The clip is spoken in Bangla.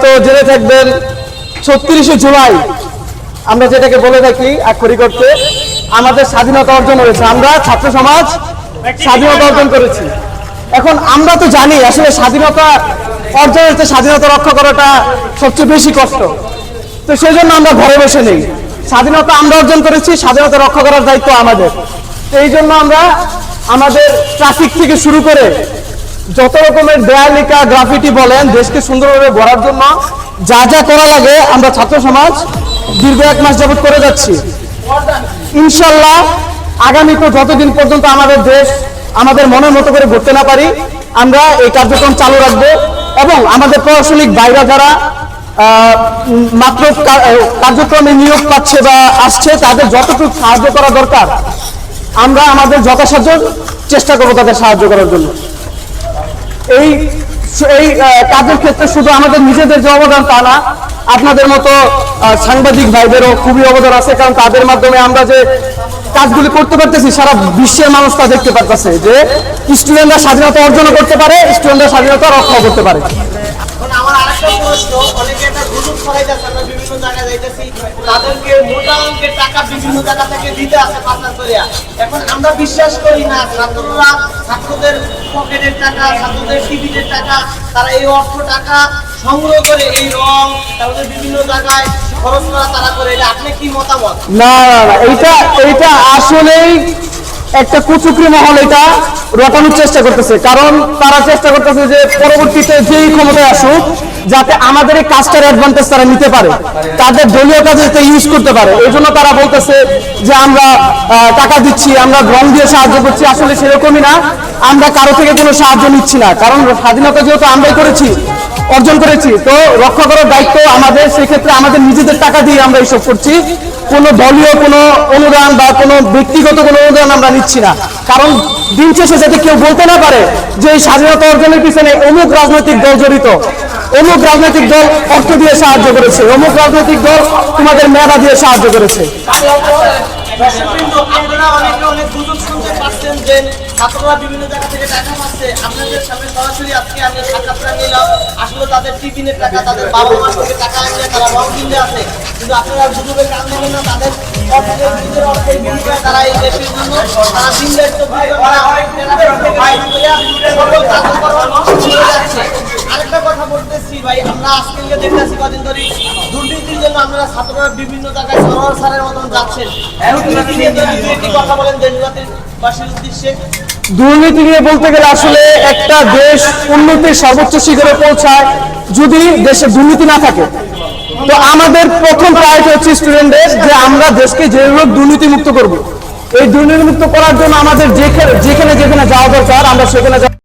হয়তো জেনে থাকবেন, ছত্রিশে জুলাই আমরা যেটাকে বলে থাকি আক্ষরি করতে আমাদের স্বাধীনতা অর্জন হয়েছে। আমরা ছাত্র সমাজ স্বাধীনতা অর্জন করেছি। এখন আমরা তো জানি আসলে স্বাধীনতা অর্জন হচ্ছে স্বাধীনতা রক্ষা করাটা সবচেয়ে বেশি কষ্ট। তো সেই জন্য আমরা ঘরে বসে নেই। স্বাধীনতা আমরা অর্জন করেছি, স্বাধীনতা রক্ষা করার দায়িত্ব আমাদের। এই জন্য আমরা আমাদের ট্রাফিক থেকে শুরু করে যত রকমের দেয়ালিকা গ্রাফিটি বলেন, দেশকে সুন্দরভাবে গড়ার জন্য যা যা করা লাগে আমরা ছাত্র সমাজ দীর্ঘ এক মাস যাবত করে যাচ্ছি। ইনশাল্লাহ আগামী তো যতদিন পর্যন্ত আমাদের দেশ আমাদের মনের মতো করে ঘুরতে না পারি, আমরা এই কার্যক্রম চালু রাখব এবং আমাদের প্রশাসনিক বাইরা যারা মাত্র কার্যক্রমে নিয়োগ পাচ্ছে বা আসছে, তাদের যতটুকু সাহায্য করা দরকার, আমরা আমাদের যথাসাধ্য চেষ্টা করব তাদের সাহায্য করার জন্য। এই এই কাজের ক্ষেত্রে শুধু আমাদের নিজেদের যে অবদান তা না, আপনাদের মতো সাংবাদিক ভাইদেরও খুবই অবদান আছে, কারণ তাদের মাধ্যমে আমরা যে কাজগুলি করতে পারতেছি, সারা বিশ্বের মানুষ তা দেখতে পারতেছে যে স্টুডেন্টরা স্বাধীনতা অর্জন করতে পারে, স্টুডেন্টরা স্বাধীনতা রক্ষা করতে পারে। আমার আরেকটা প্রশ্ন, অনেকে না তারা এই অর্থ টাকা সংগ্রহ করে এই রং বিভিন্ন জায়গায় খরচ করা তারা করে। আপনি কি মতামত? না আসলেই একটা কুচুকরি মহল, এটা রটানোর চেষ্টা করতেছে। কারণ তারা চেষ্টা করতেছে যে পরবর্তীতে যেই ক্ষমতায় আসুক যাতে আমাদের এই কাজটার অ্যাডভান্টেজ তারা নিতে পারে। তাদের দলীয় কাজে ইউজ করতে পারে। এই জন্য তারা বলতেছে যে আমরা টাকা দিচ্ছি, আমরা রং দিয়ে সাহায্য করছি। আসলে সেরকমই না। আমরা কারও থেকে কোনো সাহায্য নিচ্ছি না। কারণ স্বাধীনতা যেহেতু আমরাই করেছি, অর্জন করেছি, তো রক্ষা করার দায়িত্ব আমাদের। সেক্ষেত্রে আমাদের নিজেদের টাকা দিয়ে আমরা এইসব করছি। কোনো দলীয় কোনো অনুদান বা কোনো ব্যক্তিগত কোনো অনুদান আমরা নিচ্ছি না। কারণ দিন শেষে যাতে কেউ বলতে না পারে যে এই স্বাধীনতা অর্জনের পিছনে অমুক রাজনৈতিক দল জড়িত অমুক রাজনৈতিক দল অর্থ দিয়ে সাহায্য করেছে, অমুক রাজনৈতিক দল তোমাদের মেধা দিয়ে সাহায্য করেছে। অনেকে বিভিন্ন জায়গা থেকে টাকা আপনাদের সামনে সরাসরি তাদের টিফিনের টাকা, তাদের টাকা তারা কিন্তু না, তাদের ভাই, আমরা আজকে কদিন ধরে দুর্নীতির জন্য আপনারা ছাত্ররা বিভিন্ন জায়গায় সরোয়ার মতন যাচ্ছেন। দুর্নীতি নিয়ে কথা বলেন দেশবাসীর উদ্দেশ্যে। দুর্নীতি নিয়ে বলতে গেলে আসলে একটা দেশ উন্নতির সর্বোচ্চ শিখরে পৌঁছায় যদি দেশে দুর্নীতি না থাকে। তো আমাদের প্রথম প্রায়োরিটি হচ্ছে স্টুডেন্টদের যে আমরা দেশকে যেভাবে দুর্নীতি মুক্ত করব। এই দুর্নীতি মুক্ত করার জন্য আমাদের যেখানে যেখানে যেখানে যাওয়া দরকার, আমরা সেখানে